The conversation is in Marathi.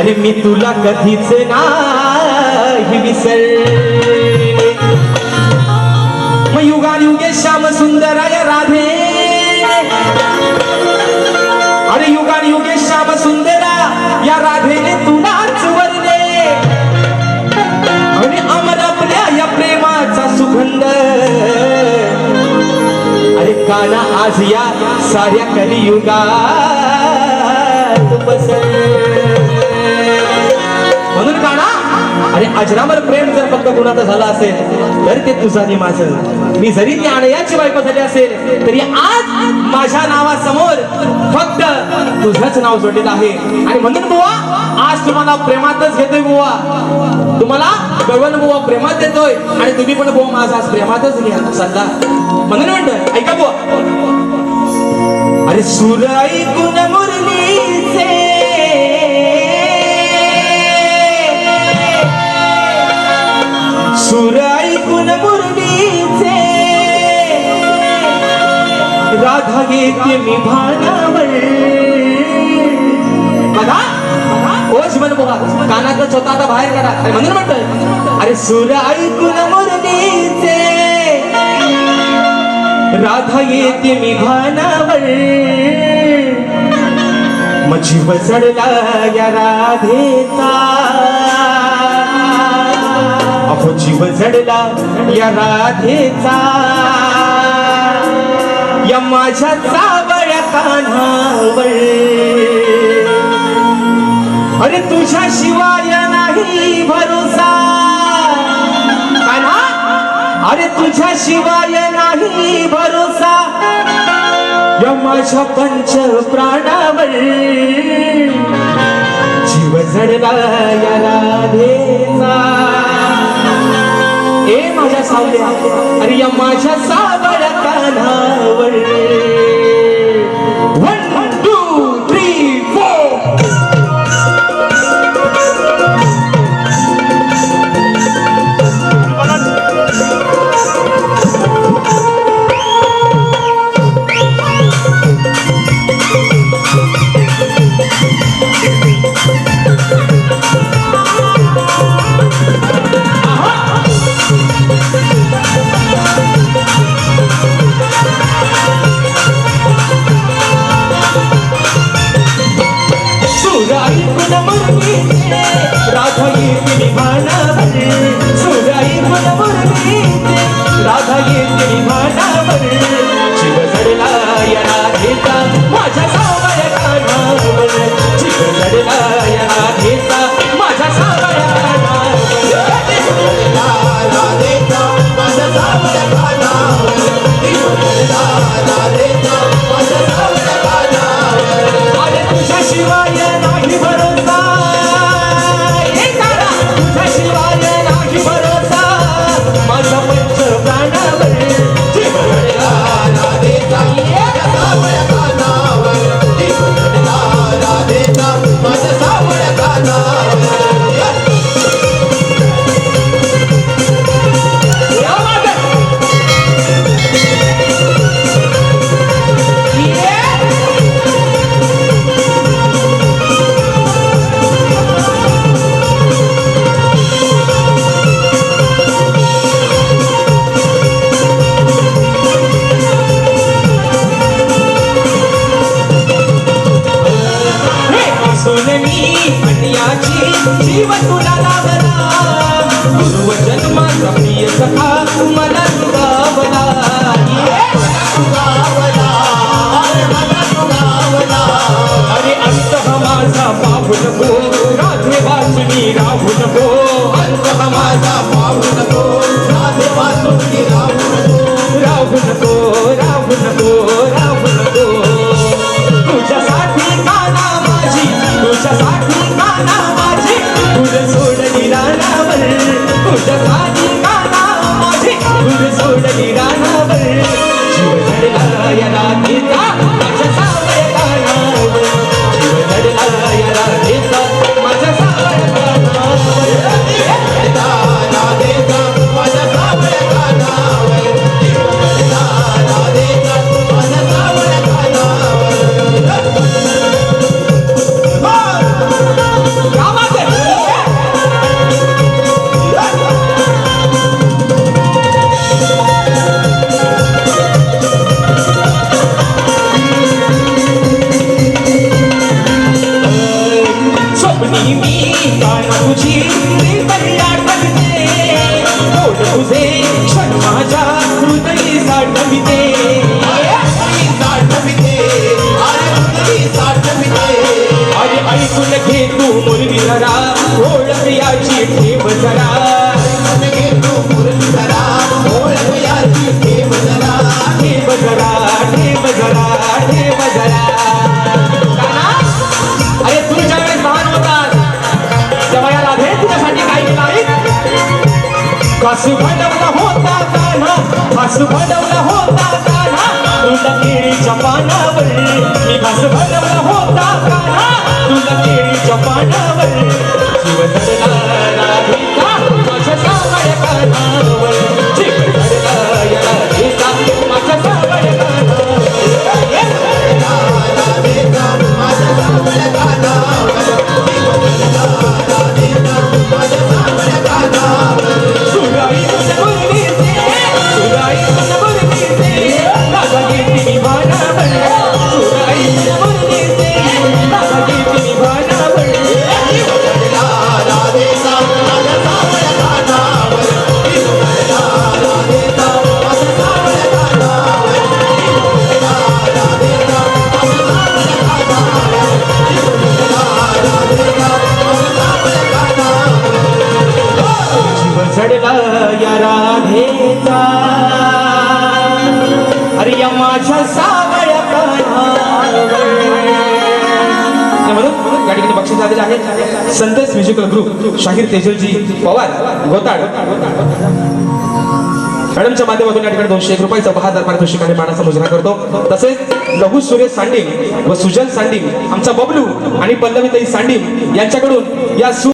अरे मी तुला कधीच नाही विसर मग युगान युगे श्याम सुंदराय राधे. अरे युगान युगे श्याम सुंदरा या राधेने तुलाच वरले आणि अमर आपल्या या प्रेमाचा सुगंध. अरे काना आज या साऱ्या कलियुगात बसल म्हणून काना आणि अजरामर प्रेम जर फक्त कोणाचं झालं असेल तर ते तुझं माझं. मी जरी ती आणयाची बायको झाली असेल तरी आज माझ्या नावासमोर फक्त तुझंच नाव जोडलेलं आहे. आणि म्हणून बुवा आज तुम्हाला प्रेमातच घेतोय बुवा. तुम्हाला गवळण बुवा प्रेमात देतोय. आणि तुम्ही पण बुवा माझा आज प्रेमातच घ्या सल्ला म्हणून म्हणतोय ऐका बुवा. अरे सूर ऐकून राधा येते मी भानावर बघा ओश म्हण बघा कानातलं स्वतः आता बाहेर करा आणि म्हणून म्हणतोय अरे सूर ऐकून मुरलीचे. राधा येते मी भानावर मग जीव चढला या राधेचा. अहो जीव चढला या राधेचा. या माझ्या चावळ्या कान्हावर अरे तुझ्या शिवाय नाही भरोसा. कान्हा? अरे तुझ्या शिवाय नाही भरोसा. या माझ्या पंच प्राणावर जीव जडला या राधेचा. ए माझ्या सावल्या अरे या माझ्या सावळ्या कानावर अरे असून मी जीव तुला लावला. पूर्वजन्म प्रिय सखा तुम्हाला कासू भडवला होता कान्हा कासू भडवला होता कान्हा तुला केळीच्या पानावर. मी घास भडवला होता कान्हा तुला केळीच्या पानावर. चढला या राधेचा. अरे या माझ्या सावळ्या म्हणून या ठिकाणी बक्षीस आलेले आहे. संदेश म्युझिकल ग्रुप शाहीर तेजलजी पवार गोताड मॅडमच्या माध्यमातून या ठिकाणी दोनशे एक रुपयाचा बहादर पारितोषिक आणि मानाचा मुजरा करतो. तसेच लघु सुरेश सांडिंग व सुजन सांडिंग आमचा बबलू आणि पल्लवीताई सांडिंग यांच्याकडून या सु